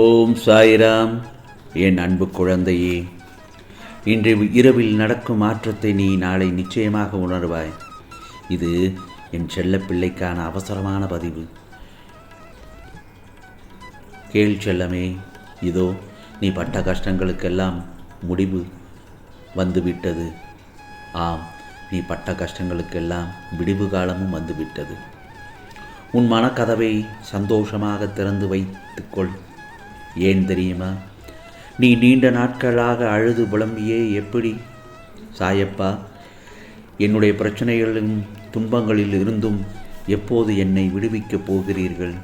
ஓம் சாய்ராம் என் அன்பு குழந்தையே. இன்று இரவில் நடக்கும் மாற்றத்தை நீ நாளை நிச்சயமாக உணர்வாய். இது என் செல்ல பிள்ளைக்கான அவசரமான பதிவு. கேள் செல்லமே இதோ நீ பட்ட கஷ்டங்களுக்கெல்லாம் முடிவு வந்துவிட்டது. ஆம் நீ பட்ட கஷ்டங்களுக்கெல்லாம் விடிவு காலமும் வந்துவிட்டது. உன் மனக்கதவை சந்தோஷமாக திறந்து வைத்துக்கொள். ஏன் தெரியுமா? நீ நீண்ட நாட்களாக அழுது புலம்பியே எப்படி? சாயப்பா என்னுடைய பிரச்சனைகளிலும் துன்பங்களில் இருந்தும் எப்போது என்னை விடுவிக்கப் போகிறீர்கள்?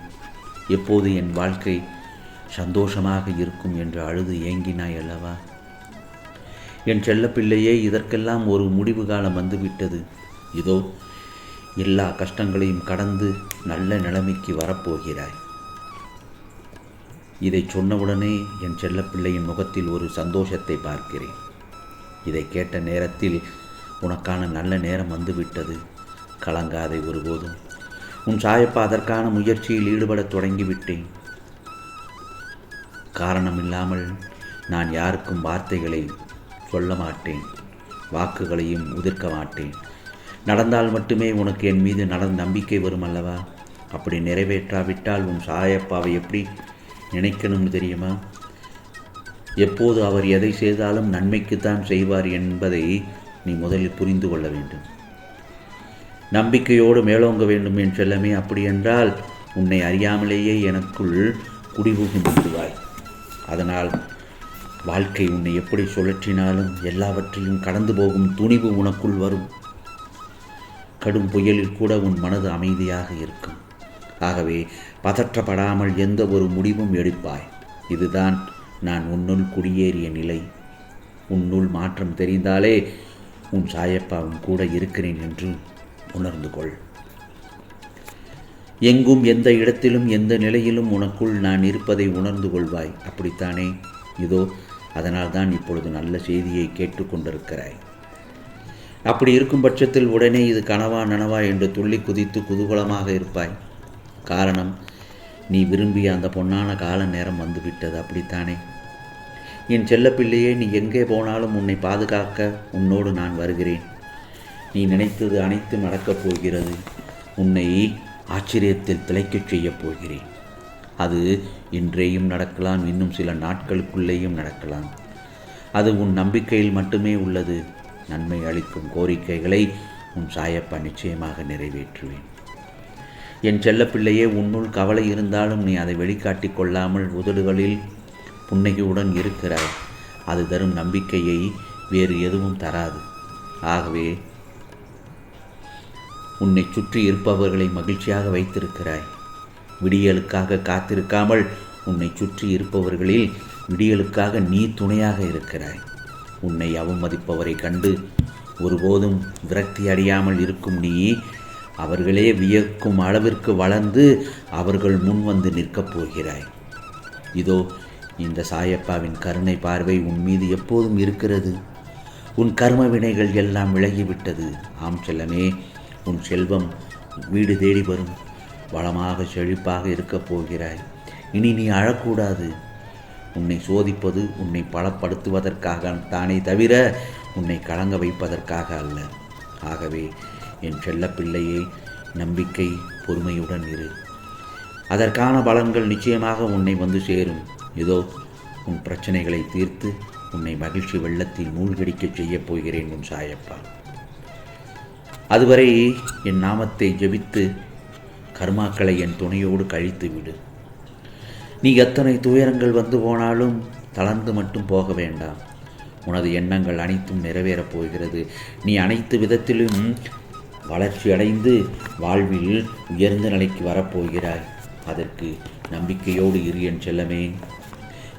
எப்போது என் வாழ்க்கை சந்தோஷமாக இருக்கும் என்று அழுது ஏங்கினாய் அல்லவா? என் செல்லப்பிள்ளையே இதற்கெல்லாம் ஒரு முடிவு காலம் வந்துவிட்டது. இதோ எல்லா கஷ்டங்களையும் கடந்து நல்ல நிலைமைக்கு வரப்போகிறாய். இதை சொன்னவுடனே என் செல்லப்பிள்ளையின் முகத்தில் ஒரு சந்தோஷத்தை பார்க்கிறேன். இதை கேட்ட நேரத்தில் உனக்கான நல்ல நேரம் வந்துவிட்டது. கலங்காதை ஒருபோதும். உன் சாயப்பா அதற்கான முயற்சியில் ஈடுபடத் தொடங்கிவிட்டேன். காரணமில்லாமல் நான் யாருக்கும் வார்த்தைகளை சொல்ல மாட்டேன். வாக்குகளையும் உதிர்க்க மாட்டேன். நடந்தால் மட்டுமே உனக்கு என் மீது நடந்த நம்பிக்கை வரும் அல்லவா? அப்படி நிறைவேற்றாவிட்டால் உன் சாயப்பாவை எப்படி நினைக்கணும்னு தெரியுமா? எப்போது அவர் எதை செய்தாலும் நன்மைக்குத்தான் செய்வார் என்பதை நீ முதலில் புரிந்து கொள்ள வேண்டும். நம்பிக்கையோடு மேலோங்க வேண்டும் என் செல்லமே அப்படியென்றால் உன்னை அறியாமலேயே எனக்குள் குடிபுகுந்து விடுவாய் அதனால் வாழ்க்கை உன்னை எப்படி சுழற்றினாலும் எல்லாவற்றையும் கடந்து போகும் துணிவு உனக்குள் வரும். கடும் புயலில் கூட உன் மனது அமைதியாக இருக்கும். ஆகவே பதற்றப்படாமல் எந்த ஒரு முடிவும் எடுப்பாய். இதுதான் நான் உன்னுள் குடியேறிய நிலை. உன்னுள் மாற்றம் தெரிந்தாலே உன் சாயப்பாவும் கூட இருக்கிறேன் என்று உணர்ந்து கொள். எங்கும் எந்த இடத்திலும் எந்த நிலையிலும் உனக்குள் நான் இருப்பதை உணர்ந்து கொள்வாய். அப்படித்தானே? இதோ அதனால்தான் இப்பொழுது நல்ல செய்தியை கேட்டுக்கொண்டிருக்கிறாய் அப்படி இருக்கும் பட்சத்தில் உடனே இது கனவா நனவா என்று துள்ளி குதித்து குதூகலமாக இருப்பாய். காரணம் நீ விரும்பிய அந்த பொன்னான கால நேரம் வந்துவிட்டது அப்படித்தானே? என் செல்லப்பிள்ளையே நீ எங்கே போனாலும் உன்னை பாதுகாக்க உன்னோடு நான் வருகிறேன். நீ நினைத்தது அனைத்தும் நடக்கப் போகிறது. உன்னை ஆச்சரியத்தில் திளைக்கச் செய்யப் போகிறேன். அது இன்றேயும் நடக்கலாம் இன்னும் சில நாட்களுக்குள்ளேயும் நடக்கலாம். அது உன் நம்பிக்கையில் மட்டுமே உள்ளது. நன்மை அளிக்கும் கோரிக்கைகளை உன் சாயப்பா நிச்சயமாக நிறைவேற்றுவேன். என் செல்லப்பிள்ளையே உன்னுள் கவலை இருந்தாலும் நீ அதை வெளிக்காட்டி கொள்ளாமல் உதடுகளில் புன்னகையுடன் இருக்கிறாய். அது தரும் நம்பிக்கையை வேறு எதுவும் தராது. ஆகவே உன்னை சுற்றி இருப்பவர்களை மகிழ்ச்சியாக வைத்திருக்கிறாய். விடியலுக்காக காத்திருக்காமல் உன்னை சுற்றி இருப்பவர்களில் விடியலுக்காக நீ துணையாக இருக்கிறாய். உன்னை அவமதிப்பவரை கண்டு ஒருபோதும் விரக்தி அடையாமல் இருக்கும் நீ அவர்களே வியக்கும் அளவிற்கு வளர்ந்து அவர்கள் முன் வந்து நிற்கப் போகிறாய். இதோ இந்த சாயப்பாவின் கருணை பார்வை உன் மீது எப்போதும் இருக்கிறது. உன் கர்ம வினைகள் எல்லாம் விலகிவிட்டது. ஆம் செல்லமே உன் செல்வம் வீடு தேடி வரும். வளமாக செழிப்பாக இருக்கப் போகிறாய். இனி நீ அழக்கூடாது. உன்னை சோதிப்பது உன்னை பலப்படுத்துவதற்காக தானே தவிர உன்னை கலங்க வைப்பதற்காக அல்ல. ஆகவே என் செல்லப்பிள்ளையே நம்பிக்கை பொறுமையுடன் இரு. அதற்கான பலன்கள் நிச்சயமாக உன்னை வந்து சேரும். இதோ உன் பிரச்சனைகளை தீர்த்து உன்னை மகிழ்ச்சி வெள்ளத்தில் மூழ்கடிக்கச் செய்யப் போகிறேன் உன் சாயப்பா. அதுவரை என் நாமத்தை ஜெபித்து கர்மாக்களை என் துணையோடு கழித்து விடு. நீ எத்தனை துயரங்கள் வந்து போனாலும் தளர்ந்து மட்டும் போக வேண்டாம். உனது எண்ணங்கள் அனைத்தும் நிறைவேறப் போகிறது. நீ அனைத்து விதத்திலும் வளர்ச்சி அடைந்து வாழ்வில் உயர்ந்த நிலைக்கு வரப்போகிறாய் அதற்கு நம்பிக்கையோடு இரு என் செல்லமே.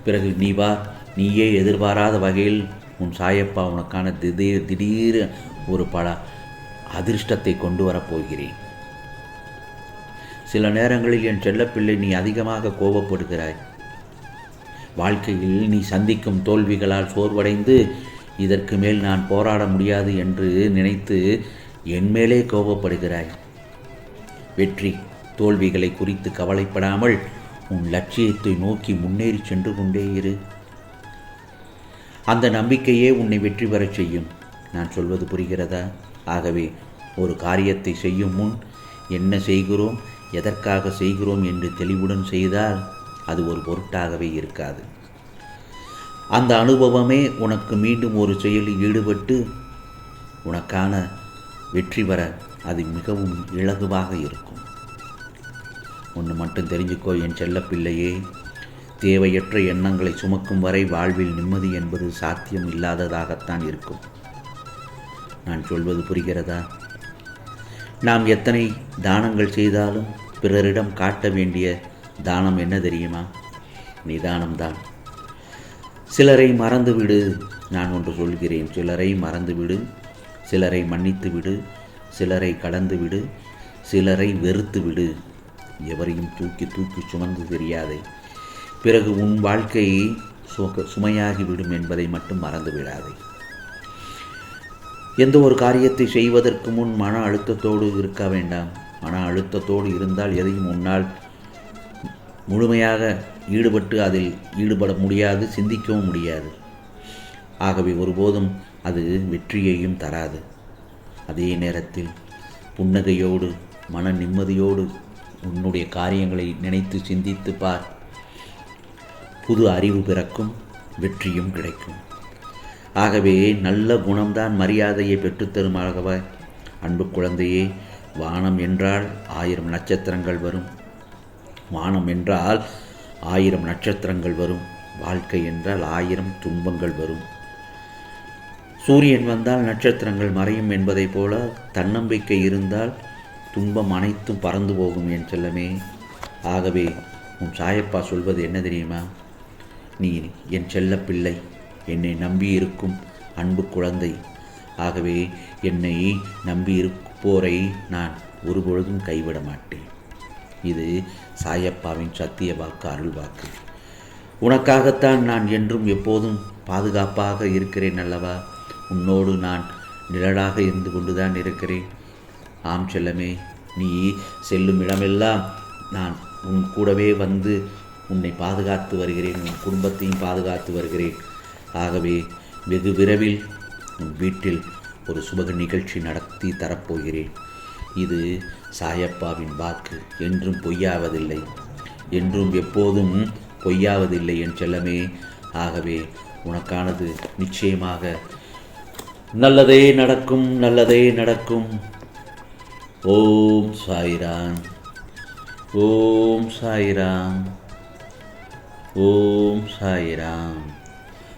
பிறகு நீ வா நீயே எதிர்பாராத வகையில் உன் சாயப்பா உனக்கான திடீர் திடீர் ஒரு பல அதிர்ஷ்டத்தை கொண்டு வரப்போகிறேன் சில நேரங்களில் என் செல்லப்பிள்ளை நீ அதிகமாக கோபப்படுகிறாய். வாழ்க்கையில் நீ சந்திக்கும் தோல்விகளால் சோர்வடைந்து இதற்கு மேல் நான் போராட முடியாது என்று நினைத்து என் மேலே கோபப்படுகிறாய். வெற்றி தோல்விகளை குறித்து கவலைப்படாமல் உன் லட்சியத்தை நோக்கி முன்னேறி சென்று கொண்டே இரு. அந்த நம்பிக்கையே உன்னை வெற்றி பெறச் செய்யும். நான் சொல்வது புரிகிறதா? ஆகவே ஒரு காரியத்தை செய்யும் முன் என்ன செய்கிறோம்? எதற்காக செய்கிறோம் என்று தெளிவுடன் செய்தால் அது ஒரு பொருட்டாகவே இருக்காது. அந்த அனுபவமே உனக்கு மீண்டும் ஒரு செயலில் ஈடுபட்டு உனக்கான வெற்றி பெற அது மிகவும் இலகுவாக இருக்கும். ஒன்று மட்டும் தெரிஞ்சுக்கோ என் செல்லப்பிள்ளையே. தேவையற்ற எண்ணங்களை சுமக்கும் வரை வாழ்வில் நிம்மதி என்பது சாத்தியம் இல்லாததாகத்தான் இருக்கும். நான் சொல்வது புரிகிறதா? நாம் எத்தனை தானங்கள் செய்தாலும் பிறரிடம் காட்ட வேண்டிய தானம் என்ன தெரியுமா? நிதானம்தான். சிலரை மறந்துவிடு நான் ஒன்று சொல்கிறேன். சிலரை மறந்துவிடு சிலரை மன்னித்து விடு சிலரை கடந்து விடு சிலரை வெறுத்து விடு எவரையும் தூக்கி தூக்கி சுமந்து தெரியாதே. பிறகு உன் வாழ்க்கையை சுக சுமையாகிவிடும் என்பதை மட்டும் மறந்து விடாதே எந்த ஒரு காரியத்தை செய்வதற்கு முன் மன அழுத்தத்தோடு இருக்க வேண்டாம். மன அழுத்தத்தோடு இருந்தால் எதையும் உன்னால் முழுமையாக ஈடுபட்டு அதில் ஈடுபட முடியாது சிந்திக்கவும் முடியாது. ஆகவே ஒருபோதும் அது வெற்றியையும் தராது. அதே நேரத்தில் புன்னகையோடு மன நிம்மதியோடு உன்னுடைய காரியங்களை நினைத்து சிந்தித்து பார். புது அறிவு பிறக்கும் வெற்றியும் கிடைக்கும். ஆகவே நல்ல குணம்தான் மரியாதையை பெற்றுத்தருமாகவ அன்பு குழந்தையே வானம் என்றால் ஆயிரம் நட்சத்திரங்கள் வரும். வானம் என்றால் ஆயிரம் நட்சத்திரங்கள் வரும். வாழ்க்கை என்றால் ஆயிரம் துன்பங்கள் வரும். சூரியன் வந்தால் நட்சத்திரங்கள் மறையும் என்பதைப் போல தன்னம்பிக்கை இருந்தால் துன்பம் அனைத்தும் பறந்து போகும் என் செல்லமே. ஆகவே உன் சாயப்பா சொல்வது என்ன தெரியுமா? நீ என் செல்ல பிள்ளை என்னை நம்பி இருக்கும் அன்பு குழந்தை. ஆகவே என்னை நம்பி இருப்போரை நான் ஒருபொழுதும் கைவிட மாட்டேன். இது சாயப்பாவின் சத்திய வாக்கு அருள் வாக்கு. உனக்காகத்தான் நான் என்றும் எப்போதும் பாதுகாப்பாக இருக்கிறேன் அல்லவா? உன்னோடு நான் நிழலாக இருந்து கொண்டுதான் இருக்கிறேன். ஆம் செல்லமே நீ செல்லும் இடமெல்லாம் நான் உன் கூடவே வந்து உன்னை பாதுகாத்து வருகிறேன். உன் குடும்பத்தையும் பாதுகாத்து வருகிறேன். ஆகவே வெகு விரைவில் உன் வீட்டில் ஒரு சுபக நிகழ்ச்சி நடத்தி தரப்போகிறேன். இது சாயப்பாவின் வாக்கு. என்றும் பொய்யாவதில்லை. என்றும் எப்போதும் பொய்யாவதில்லை என் செல்லமே. ஆகவே உனக்கானது நிச்சயமாக நல்லதே நடக்கும் நல்லதே நடக்கும். ஓம் சாய்ராம். ஓம் சாய்ராம். ஓம் சாய்ராம்.